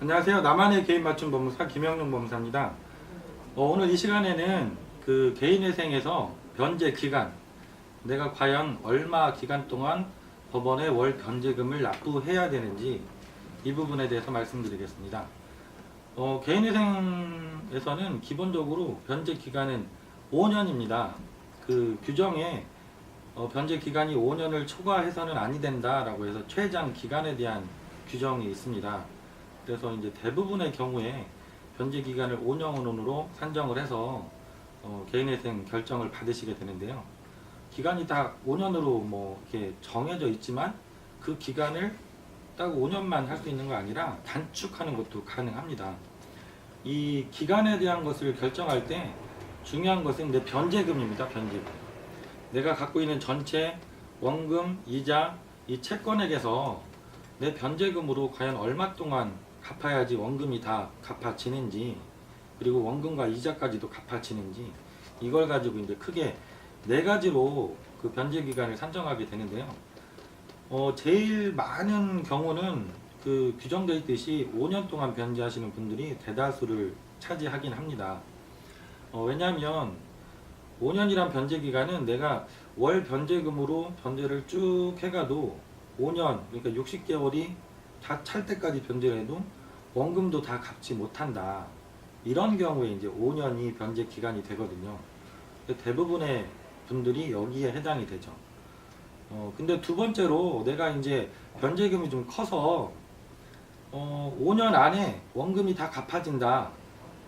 안녕하세요. 나만의 개인 맞춤 법무사 김영룡 법무사입니다. 어, 오늘 이 시간에는 그 개인회생에서 변제 기간, 내가 과연 얼마 기간 동안 법원에 월 변제금을 납부해야 되는지 이 부분에 대해서 말씀드리겠습니다. 어, 개인회생에서는 기본적으로 변제 기간은 5년입니다. 그 규정에 어, 변제 기간이 5년을 초과해서는 아니 된다라고 해서 최장 기간에 대한 규정이 있습니다. 그래서 이제 대부분의 경우에 변제 기간을 5년으로 산정을 해서 어, 개인회생 결정을 받으시게 되는데요. 기간이 다 5년으로 뭐 이렇게 정해져 있지만 그 기간을 딱 5년만 할 수 있는 거 아니라 단축하는 것도 가능합니다. 이 기간에 대한 것을 결정할 때 중요한 것은 내 변제금입니다. 변제금. 내가 갖고 있는 전체 원금, 이자, 이 채권액에서 내 변제금으로 과연 얼마 동안 갚아야지 원금이 다 갚아지는지 그리고 원금과 이자까지도 갚아지는지 이걸 가지고 이제 크게 네 가지로 그 변제 기간을 산정하게 되는데요. 어, 제일 많은 경우는 그 규정되어 있듯이 5년 동안 변제하시는 분들이 대다수를 차지하긴 합니다. 어, 왜냐하면 5년이란 변제 기간은 내가 월 변제금으로 변제를 쭉 해가도 5년 그러니까 60개월이 다 찰 때까지 변제를 해도 원금도 다 갚지 못한다. 이런 경우에 이제 5년이 변제 기간이 되거든요. 대부분의 분들이 여기에 해당이 되죠. 어, 근데 두 번째로 내가 이제 변제금이 좀 커서 어, 5년 안에 원금이 다 갚아진다.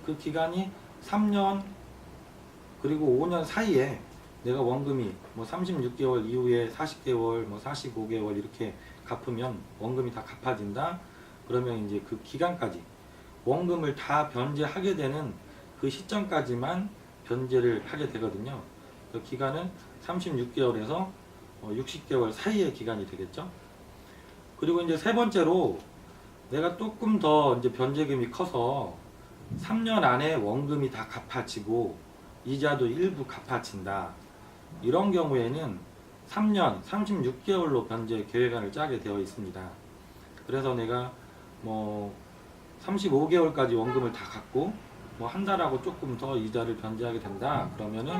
그 기간이 3년 그리고 5년 사이에 내가 원금이 뭐 36개월 이후에 40개월, 뭐 45개월 이렇게 갚으면 원금이 다 갚아진다. 그러면 이제 그 기간까지 원금을 다 변제하게 되는 그 시점까지만 변제를 하게 되거든요. 그 기간은 36개월에서 60개월 사이의 기간이 되겠죠. 그리고 이제 세 번째로 내가 조금 더 이제 변제금이 커서 3년 안에 원금이 다 갚아지고 이자도 일부 갚아진다. 이런 경우에는 3년 36개월로 변제 계획안을 짜게 되어 있습니다. 그래서 내가 뭐 35개월까지 원금을 다 갚고 뭐 한 달하고 조금 더 이자를 변제하게 된다. 그러면은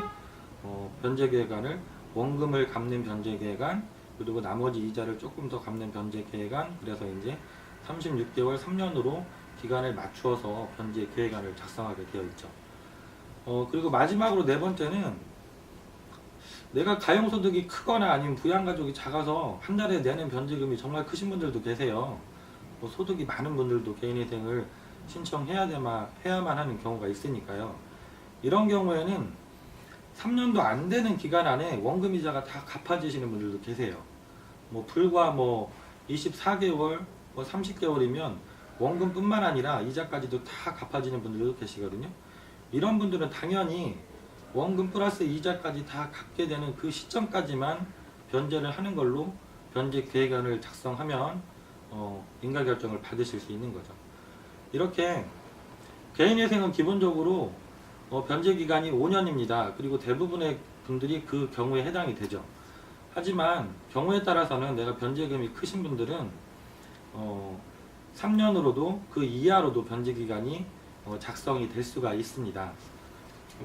어, 변제 계획안을 원금을 갚는 변제 계획안 그리고 나머지 이자를 조금 더 갚는 변제 계획안 그래서 이제 36개월 3년으로 기간을 맞추어서 변제 계획안을 작성하게 되어 있죠. 어, 그리고 마지막으로 네 번째는 내가 가용소득이 크거나 아니면 부양가족이 작아서 한 달에 내는 변제금이 정말 크신 분들도 계세요. 뭐 소득이 많은 분들도 개인회생을 신청해야 되마, 해야만 하는 경우가 있으니까요. 이런 경우에는 3년도 안 되는 기간 안에 원금 이자가 다 갚아지시는 분들도 계세요. 뭐 불과 뭐 24개월, 뭐 30개월이면 원금뿐만 아니라 이자까지도 다 갚아지는 분들도 계시거든요. 이런 분들은 당연히 원금 플러스 이자까지 다 갚게 되는 그 시점까지만 변제를 하는 걸로 변제 계획안을 작성하면 어, 인가 결정을 받으실 수 있는 거죠. 이렇게 개인회생은 기본적으로 어, 변제 기간이 5년입니다. 그리고 대부분의 분들이 그 경우에 해당이 되죠. 하지만 경우에 따라서는 내가 변제금이 크신 분들은 어, 3년으로도 그 이하로도 변제 기간이 어, 작성이 될 수가 있습니다.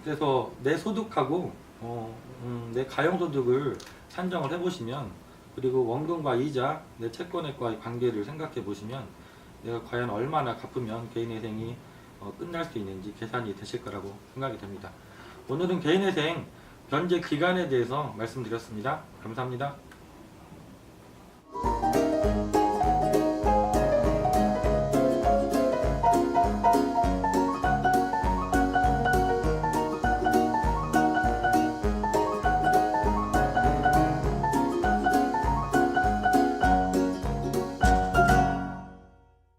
그래서 내 소득하고 어, 음, 내 가용소득을 산정을 해보시면 그리고 원금과 이자, 내 채권액과의 관계를 생각해 보시면 내가 과연 얼마나 갚으면 개인회생이 어, 끝날 수 있는지 계산이 되실 거라고 생각이 됩니다. 오늘은 개인회생 변제 기간에 대해서 말씀드렸습니다. 감사합니다.